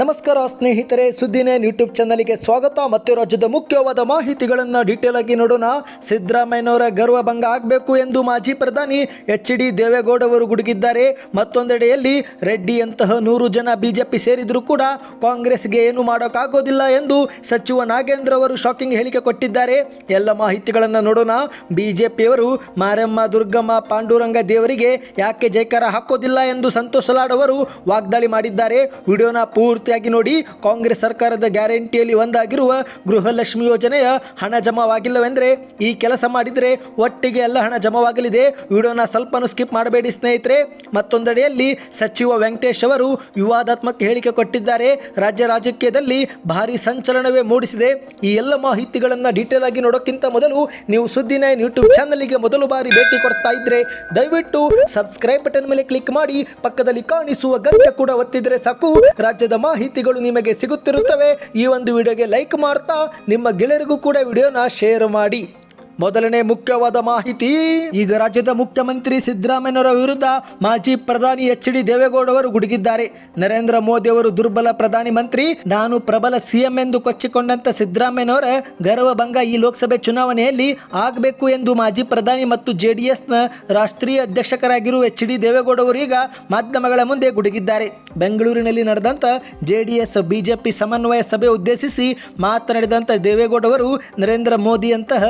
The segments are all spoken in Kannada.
ನಮಸ್ಕಾರ ಸ್ನೇಹಿತರೆ, ಸುದ್ದಿನೇನ್ ಯೂಟ್ಯೂಬ್ ಚಾನಲ್ಗೆ ಸ್ವಾಗತ. ಮತ್ತು ರಾಜ್ಯದ ಮುಖ್ಯವಾದ ಮಾಹಿತಿಗಳನ್ನು ಡೀಟೇಲ್ ಆಗಿ ನೋಡೋಣ. ಸಿದ್ದರಾಮಯ್ಯನವರ ಗರ್ವಭಂಗ ಆಗಬೇಕು ಎಂದು ಮಾಜಿ ಪ್ರಧಾನಿ ಎಚ್ ಡಿ ದೇವೇಗೌಡ ಅವರು ಗುಡುಗಿದ್ದಾರೆ. ಮತ್ತೊಂದೆಡೆಯಲ್ಲಿ ರೆಡ್ಡಿಯಂತಹ ನೂರು ಜನ ಬಿಜೆಪಿ ಸೇರಿದರೂ ಕೂಡ ಕಾಂಗ್ರೆಸ್ಗೆ ಏನು ಮಾಡೋಕ್ಕಾಗೋದಿಲ್ಲ ಎಂದು ಸಚಿವ ನಾಗೇಂದ್ರ ಅವರು ಶಾಕಿಂಗ್ ಹೇಳಿಕೆ ಕೊಟ್ಟಿದ್ದಾರೆ. ಎಲ್ಲ ಮಾಹಿತಿಗಳನ್ನು ನೋಡೋಣ. ಬಿಜೆಪಿಯವರು ಮಾರಮ್ಮ, ದುರ್ಗಮ್ಮ, ಪಾಂಡುರಂಗ ದೇವರಿಗೆ ಯಾಕೆ ಜೈಕಾರ ಹಾಕೋದಿಲ್ಲ ಎಂದು ಸಂತೋಷ್ ಲಾಡ್ ಅವರು ವಾಗ್ದಾಳಿ ಮಾಡಿದ್ದಾರೆ. ವಿಡಿಯೋನ ಪೂರ್ತಿಯಾಗಿ ನೋಡಿ ಕಾಂಗ್ರೆಸ್ ಸರ್ಕಾರದ ಗ್ಯಾರಂಟಿಯಲ್ಲಿ ಒಂದಾಗಿರುವ ಗೃಹಲಕ್ಷ್ಮಿ ಯೋಜನೆಯ ಹಣ ಜಮಾವಾಗಿಲ್ಲವೆಂದರೆ ಈ ಕೆಲಸ ಮಾಡಿದರೆ ಒಟ್ಟಿಗೆ ಎಲ್ಲ ಹಣ ಜಮಾವಾಗಲಿದೆ. ವಿಡಿಯೋನ ಸ್ವಲ್ಪನೂ ಸ್ಕಿಪ್ ಮಾಡಬೇಡಿ ಸ್ನೇಹಿತರೆ. ಮತ್ತೊಂದೆಡೆಯಲ್ಲಿ ಸಚಿವ ವೆಂಕಟೇಶ್ ಅವರು ವಿವಾದಾತ್ಮಕ ಹೇಳಿಕೆ ಕೊಟ್ಟಿದ್ದಾರೆ. ರಾಜ್ಯ ರಾಜಕೀಯದಲ್ಲಿ ಭಾರಿ ಸಂಚಲನವೇ ಮೂಡಿಸಿದೆ. ಈ ಎಲ್ಲ ಮಾಹಿತಿಗಳನ್ನು ಡೀಟೇಲ್ ಆಗಿ ನೋಡೋಕ್ಕಿಂತ ಮೊದಲು ನೀವು ಸುದ್ದಿ ನೈನ್ ಯೂಟ್ಯೂಬ್ ಚಾನಲ್ಗೆ ಮೊದಲು ಬಾರಿ ಭೇಟಿ ಕೊಡ್ತಾ ಇದ್ರೆ ದಯವಿಟ್ಟು ಸಬ್ಸ್ಕ್ರೈಬ್ ಬಟನ್ ಮೇಲೆ ಕ್ಲಿಕ್ ಮಾಡಿ ಪಕ್ಕದಲ್ಲಿ ಕಾಣಿಸುವ ಗಂಟೆ ಕೂಡ ಒತ್ತಿದ್ರೆ ಸಾಕು. ರಾಜ್ಯದ ಮಾಹಿತಿಗಳು ನಿಮಗೆ ಸಿಗುತ್ತಿರುತ್ತವೆ ಈ ಒಂದು ವಿಡಿಯೋಗೆ ಲೈಕ್ ಮಾಡ್ತಾ ನಿಮ್ಮ ಗೆಳೆಯರಿಗೂ ಕೂಡ ವಿಡಿಯೋನ ಶೇರ್ ಮಾಡಿ. ಮೊದಲನೇ ಮುಖ್ಯವಾದ ಮಾಹಿತಿ, ಈಗ ರಾಜ್ಯದ ಮುಖ್ಯಮಂತ್ರಿ ಸಿದ್ದರಾಮಯ್ಯನವರ ವಿರುದ್ಧ ಮಾಜಿ ಪ್ರಧಾನಿ ಎಚ್ ಡಿ ದೇವೇಗೌಡ ಅವರು ಗುಡುಗಿದ್ದಾರೆ. ನರೇಂದ್ರ ಮೋದಿ ಅವರು ದುರ್ಬಲ ಪ್ರಧಾನಿ ಮಂತ್ರಿ, ನಾನು ಪ್ರಬಲ ಸಿಎಂ ಎಂದು ಕೊಚ್ಚಿಕೊಂಡಂತ ಸಿದ್ದರಾಮಯ್ಯನವರ ಗರ್ವಭಂಗ ಈ ಲೋಕಸಭೆ ಚುನಾವಣೆಯಲ್ಲಿ ಆಗಬೇಕು ಎಂದು ಮಾಜಿ ಪ್ರಧಾನಿ ಮತ್ತು ಜೆಡಿಎಸ್ನ ರಾಷ್ಟ್ರೀಯ ಅಧ್ಯಕ್ಷಕರಾಗಿರುವ ಎಚ್ ಡಿ ದೇವೇಗೌಡ ಅವರು ಈಗ ಮಾಧ್ಯಮಗಳ ಮುಂದೆ ಗುಡುಗಿದ್ದಾರೆ. ಬೆಂಗಳೂರಿನಲ್ಲಿ ನಡೆದಂತ ಜೆಡಿಎಸ್ ಬಿಜೆಪಿ ಸಮನ್ವಯ ಸಭೆ ಉದ್ದೇಶಿಸಿ ಮಾತನಾಡಿದಂಥ ದೇವೇಗೌಡ ಅವರು, ನರೇಂದ್ರ ಮೋದಿಯಂತಹ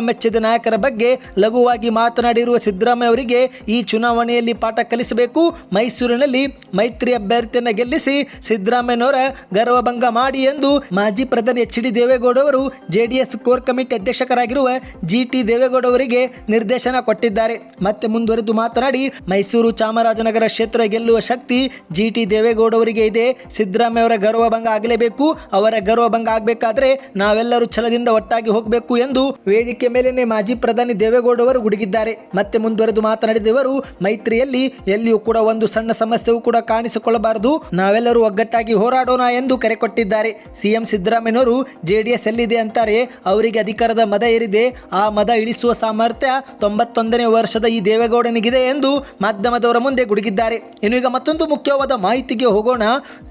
ಜಗಮೆಚ್ಚಿದ ನಾಯಕರ ಬಗ್ಗೆ ಲಘುವಾಗಿ ಮಾತನಾಡಿರುವ ಸಿದ್ದರಾಮಯ್ಯ ಅವರಿಗೆ ಈ ಚುನಾವಣೆಯಲ್ಲಿ ಪಾಠ ಕಲಿಸಬೇಕು. ಮೈಸೂರಿನಲ್ಲಿ ಮೈತ್ರಿ ಅಭ್ಯರ್ಥಿಯನ್ನು ಗೆಲ್ಲಿಸಿ ಸಿದ್ದರಾಮಯ್ಯನವರ ಗರ್ವಭಂಗ ಮಾಡಿ ಎಂದು ಮಾಜಿ ಪ್ರಧಾನಿ ಎಚ್ ಡಿ ದೇವೇಗೌಡ ಅವರು ಜೆಡಿಎಸ್ ಕೋರ್ ಕಮಿಟಿ ಅಧ್ಯಕ್ಷಕರಾಗಿರುವ ಜಿ ಟಿ ದೇವೇಗೌಡ ಅವರಿಗೆ ನಿರ್ದೇಶನ ಕೊಟ್ಟಿದ್ದಾರೆ. ಮತ್ತೆ ಮುಂದುವರೆದು ಮಾತನಾಡಿ ಮೈಸೂರು ಚಾಮರಾಜನಗರ ಕ್ಷೇತ್ರ ಗೆಲ್ಲುವ ಶಕ್ತಿ ಜಿ ಟಿ ದೇವೇಗೌಡ ಅವರಿಗೆ ಇದೆ. ಸಿದ್ದರಾಮಯ್ಯ ಅವರ ಗರ್ವಭಂಗ ಆಗಲೇಬೇಕು. ಅವರ ಗರ್ವಭಂಗ ಆಗಬೇಕಾದ್ರೆ ನಾವೆಲ್ಲರೂ ಛಲದಿಂದ ಒಟ್ಟಾಗಿ ಹೋಗಬೇಕು ಎಂದು ವೇದಿಕೆ ಮೇಲೇನೆ ಮಾಜಿ ಪ್ರಧಾನಿ ದೇವೇಗೌಡ ಅವರು ಗುಡುಗಿದ್ದಾರೆ. ಮತ್ತೆ ಮುಂದುವರೆದು ಮಾತನಾಡಿದ ಇವರು ಮೈತ್ರಿಯಲ್ಲಿ ಎಲ್ಲಿಯೂ ಕೂಡ ಒಂದು ಸಣ್ಣ ಸಮಸ್ಯೆಯೂ ಕೂಡ ಕಾಣಿಸಿಕೊಳ್ಳಬಾರದು. ನಾವೆಲ್ಲರೂ ಒಗ್ಗಟ್ಟಾಗಿ ಹೋರಾಡೋಣ ಎಂದು ಕರೆ ಕೊಟ್ಟಿದ್ದಾರೆ. ಸಿಎಂ ಸಿದ್ದರಾಮಯ್ಯನವರು ಜೆಡಿಎಸ್ ಎಲ್ಲಿದೆ ಅಂತಾರೆ, ಅವರಿಗೆ ಅಧಿಕಾರದ ಮದ ಏರಿದೆ. ಆ ಮದ ಇಳಿಸುವ ಸಾಮರ್ಥ್ಯ ತೊಂಬತ್ತೊಂದನೇ ವರ್ಷದ ಈ ದೇವೇಗೌಡನಿಗಿದೆ ಎಂದು ಮಾಧ್ಯಮದವರ ಮುಂದೆ ಗುಡುಗಿದ್ದಾರೆ. ಇನ್ನು ಈಗ ಮತ್ತೊಂದು ಮುಖ್ಯವಾದ ಮಾಹಿತಿಗೆ ಹೋಗೋಣ.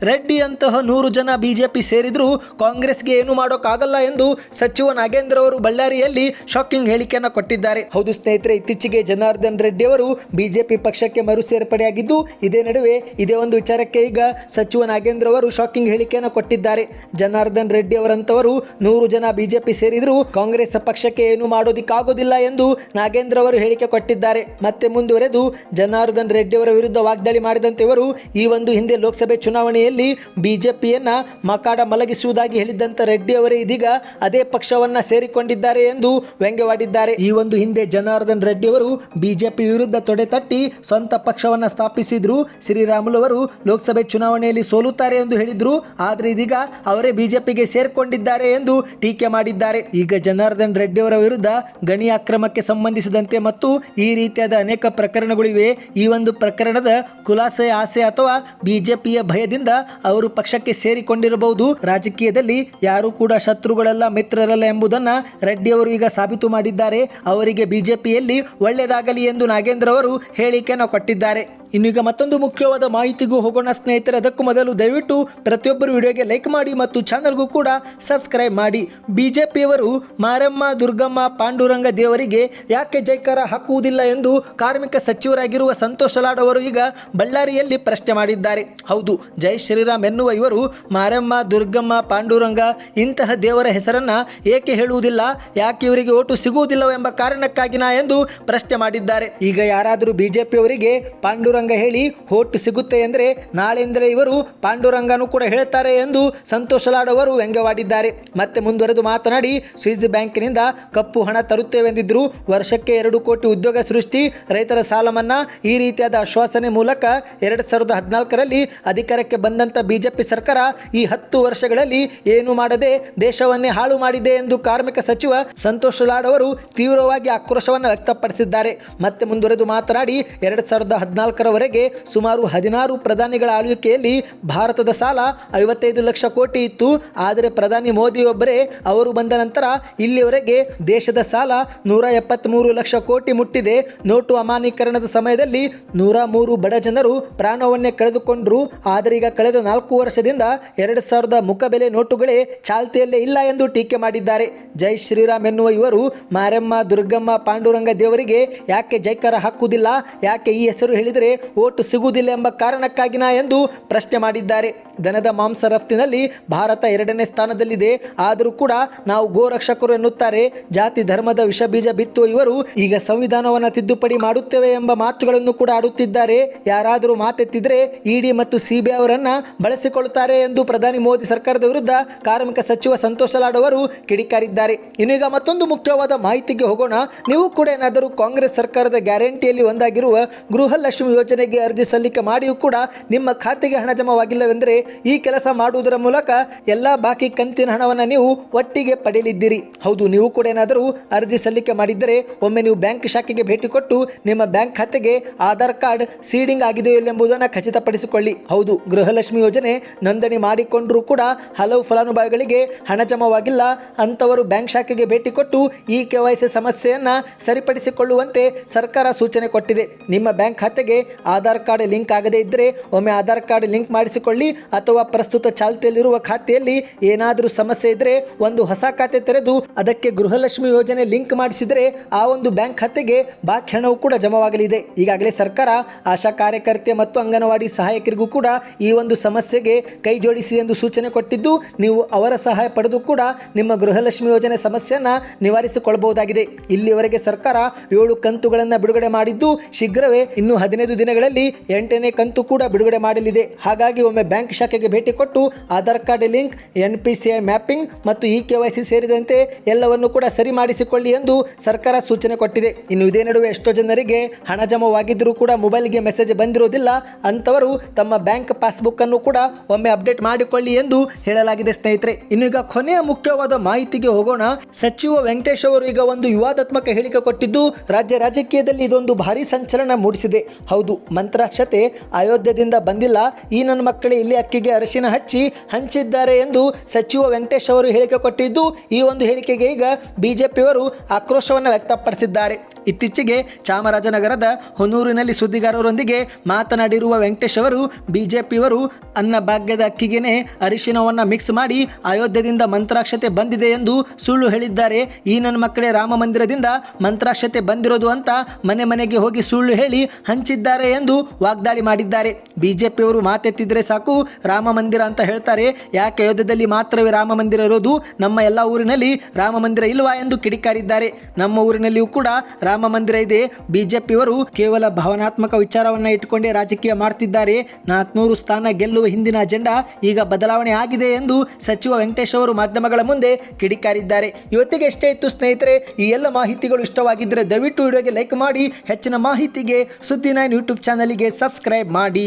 ರೆಡ್ಡಿ ಅಂತಹ ನೂರು ಜನ ಬಿಜೆಪಿ ಸೇರಿದ್ರು ಕಾಂಗ್ರೆಸ್ಗೆ ಏನು ಮಾಡೋಕ್ಕಾಗಲ್ಲ ಎಂದು ಸಚಿವ ನಾಗೇಂದ್ರ ಅವರು ಬಳ್ಳಾರಿಯಲ್ಲಿ ಶಾಕಿಂಗ್ ಹೇಳಿಕೆಯನ್ನು ಕೊಟ್ಟಿದ್ದಾರೆ. ಹೌದು ಸ್ನೇಹಿತರೆ, ಇತ್ತೀಚೆಗೆ ಜನಾರ್ದನ್ ರೆಡ್ಡಿ ಅವರು ಬಿಜೆಪಿ ಪಕ್ಷಕ್ಕೆ ಮರು ಸೇರ್ಪಡೆಯಾಗಿದ್ದು, ಇದೇ ನಡುವೆ ಇದೇ ಒಂದು ವಿಚಾರಕ್ಕೆ ಈಗ ಸಚಿವ ನಾಗೇಂದ್ರ ಅವರು ಶಾಕಿಂಗ್ ಹೇಳಿಕೆಯನ್ನು ಕೊಟ್ಟಿದ್ದಾರೆ. ಜನಾರ್ದನ್ ರೆಡ್ಡಿ ಅವರಂತವರು ನೂರು ಜನ ಬಿಜೆಪಿ ಸೇರಿದ್ರು ಕಾಂಗ್ರೆಸ್ ಪಕ್ಷಕ್ಕೆ ಏನು ಮಾಡೋದಿಕ್ಕಾಗೋದಿಲ್ಲ ಎಂದು ನಾಗೇಂದ್ರ ಅವರು ಹೇಳಿಕೆ ಕೊಟ್ಟಿದ್ದಾರೆ. ಮತ್ತೆ ಮುಂದುವರೆದು ಜನಾರ್ದನ್ ರೆಡ್ಡಿ ಅವರ ವಿರುದ್ಧ ವಾಗ್ದಾಳಿ ಮಾಡಿದಂತೆ ಇವರು ಈ ಒಂದು ಹಿಂದೆ ಲೋಕಸಭೆ ಚುನಾವಣೆಯಲ್ಲಿ ಬಿಜೆಪಿಯನ್ನ ಮಕಾಡ ಮಲಗಿಸುವುದಾಗಿ ಹೇಳಿದ್ದಂತ ರೆಡ್ಡಿ ಅವರೇ ಇದೀಗ ಅದೇ ಪಕ್ಷವನ್ನ ಸೇರಿಕೊಂಡಿದ್ದಾರೆ ಎಂದು ವ್ಯಂಗ್ಯವಾಡಿದ್ದಾರೆ. ಈ ಒಂದು ಹಿಂದೆ ಜನಾರ್ದನ್ ರೆಡ್ಡಿ ಅವರು ಬಿಜೆಪಿ ವಿರುದ್ಧ ತೊಡೆ ತಟ್ಟಿ ಸ್ವಂತ ಪಕ್ಷವನ್ನ ಸ್ಥಾಪಿಸಿದ್ರು. ಶ್ರೀರಾಮುಲು ಅವರು ಲೋಕಸಭೆ ಚುನಾವಣೆಯಲ್ಲಿ ಸೋಲುತ್ತಾರೆ ಎಂದು ಹೇಳಿದ್ರು. ಆದ್ರೆ ಇದೀಗ ಅವರೇ ಬಿಜೆಪಿಗೆ ಸೇರ್ಕೊಂಡಿದ್ದಾರೆ ಎಂದು ಟೀಕೆ ಮಾಡಿದ್ದಾರೆ. ಈಗ ಜನಾರ್ದನ್ ರೆಡ್ಡಿ ಅವರ ವಿರುದ್ಧ ಗಣಿ ಅಕ್ರಮಕ್ಕೆ ಸಂಬಂಧಿಸಿದಂತೆ ಮತ್ತು ಈ ರೀತಿಯಾದ ಅನೇಕ ಪ್ರಕರಣಗಳಿವೆ ಈ ಒಂದು ಪ್ರಕರಣದ ಖುಲಾಸೆ, ಆಸೆ ಅಥವಾ ಬಿಜೆಪಿಯ ಭಯದಿಂದ ಅವರು ಪಕ್ಷಕ್ಕೆ ಸೇರಿಕೊಂಡಿರಬಹುದು. ರಾಜಕೀಯದಲ್ಲಿ ಯಾರು ಕೂಡ ಶತ್ರುಗಳಲ್ಲ, ಮಿತ್ರರಲ್ಲ ಎಂಬುದನ್ನ ರೆಡ್ಡಿ ಅವರು ಈಗ ಸಾಬೀತು ಮಾಡಿದ್ದಾರೆ. ಅವರಿಗೆ ಬಿಜೆಪಿಯಲ್ಲಿ ಒಳ್ಳೆಯದಾಗಲಿ ಎಂದು ನಾಗೇಂದ್ರ ಅವರು ಹೇಳಿಕೆಯನ್ನು ಕೊಟ್ಟಿದ್ದಾರೆ. ಇನ್ನೀಗ ಮತ್ತೊಂದು ಮುಖ್ಯವಾದ ಮಾಹಿತಿಗೂ ಹೋಗೋಣ ಸ್ನೇಹಿತರೆ, ಅದಕ್ಕೂ ಮೊದಲು ದಯವಿಟ್ಟು ಪ್ರತಿಯೊಬ್ಬರು ವಿಡಿಯೋಗೆ ಲೈಕ್ ಮಾಡಿ ಮತ್ತು ಚಾನಲ್ಗೂ ಕೂಡ ಸಬ್ಸ್ಕ್ರೈಬ್ ಮಾಡಿ. ಬಿಜೆಪಿಯವರು ಮಾರಮ್ಮ, ದುರ್ಗಮ್ಮ, ಪಾಂಡುರಂಗ ದೇವರಿಗೆ ಯಾಕೆ ಜೈಕಾರ ಹಾಕುವುದಿಲ್ಲ ಎಂದು ಕಾರ್ಮಿಕ ಸಚಿವರಾಗಿರುವ ಸಂತೋಷ್ ಲಾಡ್ ಅವರು ಈಗ ಬಳ್ಳಾರಿಯಲ್ಲಿ ಪ್ರಶ್ನೆ ಮಾಡಿದ್ದಾರೆ. ಹೌದು, ಜೈ ಶ್ರೀರಾಮ್ ಎನ್ನುವ ಇವರು ಮಾರಮ್ಮ, ದುರ್ಗಮ್ಮ, ಪಾಂಡುರಂಗ ಇಂತಹ ದೇವರ ಹೆಸರನ್ನ ಏಕೆ ಹೇಳುವುದಿಲ್ಲ, ಯಾಕೆ ಇವರಿಗೆ ಓಟು ಸಿಗುವುದಿಲ್ಲವೆಂಬ ಕಾರಣಕ್ಕಾಗಿ ನಾ ಎಂದು ಪ್ರಶ್ನೆ ಮಾಡಿದ್ದಾರೆ. ಈಗ ಯಾರಾದರೂ ಬಿಜೆಪಿಯವರಿಗೆ ಪಾಂಡುರಂಗ ಹೇಳಿ ಹೋಟ್ ಸಿಗುತ್ತೆ ಎಂದರೆ ನಾಳೆಂದರೆ ಇವರು ಪಾಂಡುರಂಗನೂ ಕೂಡ ಹೇಳ್ತಾರೆ ಎಂದು ಸಂತೋಷ್ ಲಾಡ್ ಅವರು ವ್ಯಂಗ್ಯವಾಡಿದ್ದಾರೆ. ಮತ್ತೆ ಮುಂದುವರೆದು ಮಾತನಾಡಿ, ಸ್ವಿಸ್ ಬ್ಯಾಂಕಿನಿಂದ ಕಪ್ಪು ಹಣ ತರುತ್ತೇವೆಂದಿದ್ದರು ವರ್ಷಕ್ಕೆ ಎರಡು ಕೋಟಿ ಉದ್ಯೋಗ ಸೃಷ್ಟಿ, ರೈತರ ಸಾಲ ಮನ್ನಾ ಈ ರೀತಿಯಾದ ಆಶ್ವಾಸನೆ ಮೂಲಕ ಎರಡು ಸಾವಿರದ ಹದಿನಾಲ್ಕರಲ್ಲಿ ಅಧಿಕಾರಕ್ಕೆ ಬಂದಂಥ ಬಿಜೆಪಿ ಸರ್ಕಾರ ಈ ಹತ್ತು ವರ್ಷಗಳಲ್ಲಿ ಏನು ಮಾಡದೆ ದೇಶವನ್ನೇ ಹಾಳು ಮಾಡಿದೆ ಎಂದು ಕಾರ್ಮಿಕ ಸಚಿವ ಸಂತೋಷ್ ಲಾಡ್ ಅವರು ತೀವ್ರವಾಗಿ ಆಕ್ರೋಶವನ್ನು ವ್ಯಕ್ತಪಡಿಸಿದ್ದಾರೆ. ಮತ್ತೆ ಮುಂದುವರೆದು ಮಾತನಾಡಿ, ಎರಡು ಸಾವಿರದ ಹದಿನಾಲ್ಕರ ಹತ್ತೊಂಬತ್ತರವರೆಗೆ ಸುಮಾರು ಹದಿನಾರು ಪ್ರಧಾನಿಗಳ ಆಳ್ವಿಕೆಯಲ್ಲಿ ಭಾರತದ ಸಾಲ ಐವತ್ತೈದು ಲಕ್ಷ ಕೋಟಿ ಇತ್ತು. ಆದರೆ ಪ್ರಧಾನಿ ಮೋದಿಯೊಬ್ಬರೇ ಅವರು ಬಂದ ನಂತರ ಇಲ್ಲಿಯವರೆಗೆ ದೇಶದ ಸಾಲ ನೂರ ಎಪ್ಪತ್ತ್ಮೂರು ಲಕ್ಷ ಕೋಟಿ ಮುಟ್ಟಿದೆ. ನೋಟು ಅಮಾನ್ಯೀಕರಣದ ಸಮಯದಲ್ಲಿ ನೂರ ಮೂರು ಬಡ ಜನರು ಪ್ರಾಣವನ್ನೇ ಕಳೆದುಕೊಂಡರು. ಆದರೆ ಈಗ ಕಳೆದ ನಾಲ್ಕು ವರ್ಷದಿಂದ ಎರಡು ಸಾವಿರದ ಮುಖಬೆಲೆ ನೋಟುಗಳೇ ಚಾಲ್ತಿಯಲ್ಲೇ ಇಲ್ಲ ಎಂದು ಟೀಕೆ ಮಾಡಿದ್ದಾರೆ. ಜೈ ಶ್ರೀರಾಮ್ ಎನ್ನುವ ಇವರು ಮಾರಮ್ಮ, ದುರ್ಗಮ್ಮ, ಪಾಂಡುರಂಗ ದೇವರಿಗೆ ಯಾಕೆ ಜೈಕಾರ ಹಾಕುವುದಿಲ್ಲ? ಯಾಕೆ ಈ ಹೆಸರು ಹೇಳಿದರೆ ಓಟು ಸಿಗುವುದಿಲ್ಲ ಎಂಬ ಕಾರಣಕ್ಕಾಗಿನ ಎಂದು ಪ್ರಶ್ನೆ ಮಾಡಿದ್ದಾರೆ. ದನದ ಮಾಂಸ ರಫ್ತಿನಲ್ಲಿ ಭಾರತ ಎರಡನೇ ಸ್ಥಾನದಲ್ಲಿದೆ. ಆದರೂ ಕೂಡ ನಾವು ಗೋರಕ್ಷಕರು ಎನ್ನುತ್ತಾರೆ. ಜಾತಿ, ಧರ್ಮದ ವಿಷ ಬೀಜ ಬಿತ್ತುವ ಇವರು ಈಗ ಸಂವಿಧಾನವನ್ನು ತಿದ್ದುಪಡಿ ಮಾಡುತ್ತೇವೆ ಎಂಬ ಮಾತುಗಳನ್ನು ಕೂಡ ಆಡುತ್ತಿದ್ದಾರೆ. ಯಾರಾದರೂ ಮಾತೆತ್ತಿದ್ರೆ ಇಡಿ ಮತ್ತು ಸಿಬಿಐ ಅವರನ್ನ ಬಳಸಿಕೊಳ್ಳುತ್ತಾರೆ ಎಂದು ಪ್ರಧಾನಿ ಮೋದಿ ಸರ್ಕಾರದ ವಿರುದ್ಧ ಕಾರ್ಮಿಕ ಸಚಿವ ಸಂತೋಷ ಲಾಡ್ ಅವರು ಕಿಡಿಕಾರಿದ್ದಾರೆ. ಇನ್ನೀಗ ಮತ್ತೊಂದು ಮುಖ್ಯವಾದ ಮಾಹಿತಿಗೆ ಹೋಗೋಣ. ನೀವು ಕೂಡ ಏನಾದರೂ ಕಾಂಗ್ರೆಸ್ ಸರ್ಕಾರದ ಗ್ಯಾರಂಟಿಯಲ್ಲಿ ಒಂದಾಗಿರುವ ಗೃಹಲಕ್ಷ್ಮಿ ಯೋಜನೆಗೆ ಅರ್ಜಿ ಸಲ್ಲಿಕೆ ಮಾಡಿಯೂ ಕೂಡ ನಿಮ್ಮ ಖಾತೆಗೆ ಹಣ ಜಮವಾಗಿಲ್ಲವೆಂದರೆ ಈ ಕೆಲಸ ಮಾಡುವುದರ ಮೂಲಕ ಎಲ್ಲ ಬಾಕಿ ಕಂತಿನ ಹಣವನ್ನು ನೀವು ಒಟ್ಟಿಗೆ ಪಡೆಯಲಿದ್ದೀರಿ. ಹೌದು, ನೀವು ಕೂಡ ಏನಾದರೂ ಅರ್ಜಿ ಸಲ್ಲಿಕೆ ಮಾಡಿದ್ದರೆ ಒಮ್ಮೆ ನೀವು ಬ್ಯಾಂಕ್ ಶಾಖೆಗೆ ಭೇಟಿ ಕೊಟ್ಟು ನಿಮ್ಮ ಬ್ಯಾಂಕ್ ಖಾತೆಗೆ ಆಧಾರ್ ಕಾರ್ಡ್ ಸೀಡಿಂಗ್ ಆಗಿದೆಯೋ ಎಂಬುದನ್ನು ಖಚಿತಪಡಿಸಿಕೊಳ್ಳಿ. ಹೌದು, ಗೃಹಲಕ್ಷ್ಮಿ ಯೋಜನೆ ನೋಂದಣಿ ಮಾಡಿಕೊಂಡರೂ ಕೂಡ ಹಲವು ಫಲಾನುಭವಿಗಳಿಗೆ ಹಣ ಜಮವಾಗಿಲ್ಲ. ಅಂಥವರು ಬ್ಯಾಂಕ್ ಶಾಖೆಗೆ ಭೇಟಿ ಕೊಟ್ಟು ಈ ಕೆ ವೈ ಸಿ ಸಮಸ್ಯೆಯನ್ನು ಸರಿಪಡಿಸಿಕೊಳ್ಳುವಂತೆ ಸರ್ಕಾರ ಸೂಚನೆ ಕೊಟ್ಟಿದೆ. ನಿಮ್ಮ ಬ್ಯಾಂಕ್ ಖಾತೆಗೆ ಆಧಾರ್ ಕಾರ್ಡ್ ಲಿಂಕ್ ಆಗದೇ ಇದ್ದರೆ ಒಮ್ಮೆ ಆಧಾರ್ ಕಾರ್ಡ್ ಲಿಂಕ್ ಮಾಡಿಸಿಕೊಳ್ಳಿ ಅಥವಾ ಪ್ರಸ್ತುತ ಚಾಲ್ತಿಯಲ್ಲಿರುವ ಖಾತೆಯಲ್ಲಿ ಏನಾದರೂ ಸಮಸ್ಯೆ ಇದ್ದರೆ ಒಂದು ಹೊಸ ಖಾತೆ ತೆರೆದು ಅದಕ್ಕೆ ಗೃಹಲಕ್ಷ್ಮಿ ಯೋಜನೆ ಲಿಂಕ್ ಮಾಡಿಸಿದರೆ ಆ ಒಂದು ಬ್ಯಾಂಕ್ ಖಾತೆಗೆ ಬಾಕಿ ಹಣವು ಕೂಡ ಜಮವಾಗಲಿದೆ. ಈಗಾಗಲೇ ಸರ್ಕಾರ, ಆಶಾ ಕಾರ್ಯಕರ್ತೆ ಮತ್ತು ಅಂಗನವಾಡಿ ಸಹಾಯಕರಿಗೂ ಕೂಡ ಈ ಒಂದು ಸಮಸ್ಯೆಗೆ ಕೈ ಜೋಡಿಸಿ ಎಂದು ಸೂಚನೆ ಕೊಟ್ಟಿದ್ದು, ನೀವು ಅವರ ಸಹಾಯ ಪಡೆದು ಕೂಡ ನಿಮ್ಮ ಗೃಹಲಕ್ಷ್ಮಿ ಯೋಜನೆ ಸಮಸ್ಯೆಯನ್ನು ನಿವಾರಿಸಿಕೊಳ್ಳಬಹುದಾಗಿದೆ. ಇಲ್ಲಿವರೆಗೆ ಸರ್ಕಾರ ಏಳು ಕಂತುಗಳನ್ನು ಬಿಡುಗಡೆ ಮಾಡಿದ್ದು, ಶೀಘ್ರವೇ ಇನ್ನು ಹದಿನೈದು ದಿನಗಳಲ್ಲಿ ಎಂಟನೇ ಕಂತು ಕೂಡ ಬಿಡುಗಡೆ ಮಾಡಲಿದೆ. ಹಾಗಾಗಿ ಒಮ್ಮೆ ಬ್ಯಾಂಕ್ ಶಾಖೆಗೆ ಭೇಟಿ ಕೊಟ್ಟು Aadhaar card link, N P C mapping ಮತ್ತು ಇ ಕೆ ವೈ ಸಿ ಸೇರಿದಂತೆ ಎಲ್ಲವನ್ನು ಕೂಡ ಸರಿ ಮಾಡಿಸಿಕೊಳ್ಳಿ ಎಂದು ಸರ್ಕಾರ ಸೂಚನೆ ಕೊಟ್ಟಿದೆ. ಇನ್ನು ಇದೇ ನಡುವೆ ಎಷ್ಟೋ ಜನರಿಗೆ ಹಣ ಜಮವಾಗಿದ್ದರೂ ಕೂಡ ಮೊಬೈಲ್ಗೆ ಮೆಸೇಜ್ ಬಂದಿರೋದಿಲ್ಲ. ಅಂತವರು ತಮ್ಮ ಬ್ಯಾಂಕ್ ಪಾಸ್ಬುಕ್ ಅನ್ನು ಕೂಡ ಒಮ್ಮೆ ಅಪ್ಡೇಟ್ ಮಾಡಿಕೊಳ್ಳಿ ಎಂದು ಹೇಳಲಾಗಿದೆ ಸ್ನೇಹಿತರೆ. ಇನ್ನೀಗ ಕೊನೆಯ ಮುಖ್ಯವಾದ ಮಾಹಿತಿಗೆ ಹೋಗೋಣ. ಸಚಿವ ವೆಂಕಟೇಶ್ ಅವರು ಈಗ ಒಂದು ವಿವಾದಾತ್ಮಕ ಹೇಳಿಕೆ ಕೊಟ್ಟಿದ್ದು, ರಾಜ್ಯ ರಾಜಕೀಯದಲ್ಲಿ ಇದೊಂದು ಭಾರಿ ಸಂಚಲನ ಮೂಡಿಸಿದೆ. ಹೌದು ಮಂತ್ರಾಕ್ಷತೆ ಅಯೋಧ್ಯದಿಂದ ಬಂದಿಲ್ಲ. ಈ ನನ್ನ ಮಕ್ಕಳೇ ಇಲ್ಲಿ ಅಕ್ಕಿಗೆ ಅರಿಶಿನ ಹಚ್ಚಿ ಹಂಚಿದ್ದಾರೆ ಎಂದು ಸಚಿವ ವೆಂಕಟೇಶ್ ಅವರು ಹೇಳಿಕೆ ಕೊಟ್ಟಿದ್ದು, ಈ ಒಂದು ಹೇಳಿಕೆಗೆ ಈಗ ಬಿಜೆಪಿಯವರು ಆಕ್ರೋಶವನ್ನು ವ್ಯಕ್ತಪಡಿಸಿದ್ದಾರೆ. ಇತ್ತೀಚೆಗೆ ಚಾಮರಾಜನಗರದ ಹೊನೂರಿನಲ್ಲಿ ಸುದ್ದಿಗಾರರೊಂದಿಗೆ ಮಾತನಾಡಿರುವ ವೆಂಕಟೇಶ್ ಅವರು, ಬಿಜೆಪಿಯವರು ಅನ್ನ ಭಾಗ್ಯದ ಅಕ್ಕಿಗೆನೆ ಅರಿಶಿನವನ್ನು ಮಿಕ್ಸ್ ಮಾಡಿ ಅಯೋಧ್ಯದಿಂದ ಮಂತ್ರಾಕ್ಷತೆ ಬಂದಿದೆ ಎಂದು ಸುಳ್ಳು ಹೇಳಿದ್ದಾರೆ. ಈ ನನ್ನ ಮಕ್ಕಳೇ ರಾಮ ಮಂದಿರದಿಂದ ಮಂತ್ರಾಕ್ಷತೆ ಬಂದಿರೋದು ಅಂತ ಮನೆ ಮನೆಗೆ ಹೋಗಿ ಸುಳ್ಳು ಹೇಳಿ ಹಂಚಿದ್ದಾರೆ. ಎಂದು ವಾಗ್ದಾಳಿ ಮಾಡಿದ್ದಾರೆ. ಬಿಜೆಪಿಯವರು ಮಾತೆತ್ತಿದ್ರೆ ಸಾಕು, ರಾಮ ಮಂದಿರ ಅಂತ ಹೇಳ್ತಾರೆ. ಯಾಕೆ ಅಯೋಧ್ಯದಲ್ಲಿ ಮಾತ್ರವೇ ರಾಮ ಮಂದಿರ ಇರೋದು? ನಮ್ಮ ಎಲ್ಲ ಊರಿನಲ್ಲಿ ರಾಮ ಮಂದಿರ ಇಲ್ವಾ ಎಂದು ಕಿಡಿಕಾರಿದ್ದಾರೆ. ನಮ್ಮ ಊರಿನಲ್ಲಿಯೂ ಕೂಡ ರಾಮ ಮಂದಿರ ಇದೆ. ಬಿಜೆಪಿಯವರು ಕೇವಲ ಭಾವನಾತ್ಮಕ ವಿಚಾರವನ್ನ ಇಟ್ಟುಕೊಂಡೇ ರಾಜಕೀಯ ಮಾಡ್ತಿದ್ದಾರೆ. ನಾಲ್ಕುನೂರು ಸ್ಥಾನ ಗೆಲ್ಲುವ ಹಿಂದಿನ ಅಜೆಂಡಾ ಈಗ ಬದಲಾವಣೆ ಆಗಿದೆ ಎಂದು ಸಚಿವ ವೆಂಕಟೇಶ್ ಅವರು ಮಾಧ್ಯಮಗಳ ಮುಂದೆ ಕಿಡಿಕಾರಿದ್ದಾರೆ. ಇವತ್ತಿಗೆ ಎಷ್ಟೇ ಇತ್ತು ಸ್ನೇಹಿತರೆ, ಈ ಎಲ್ಲ ಮಾಹಿತಿಗಳು ಇಷ್ಟವಾಗಿದ್ದರೆ ದಯವಿಟ್ಟು ವಿಡಿಯೋಗೆ ಲೈಕ್ ಮಾಡಿ, ಹೆಚ್ಚಿನ ಮಾಹಿತಿಗೆ ಸುದ್ದಿ ನೈನ್ ಯೂಟ್ಯೂಬ್ ಚಾನಲಿಗೆ ಸಬ್ಸ್ಕ್ರೈಬ್ ಮಾಡಿ.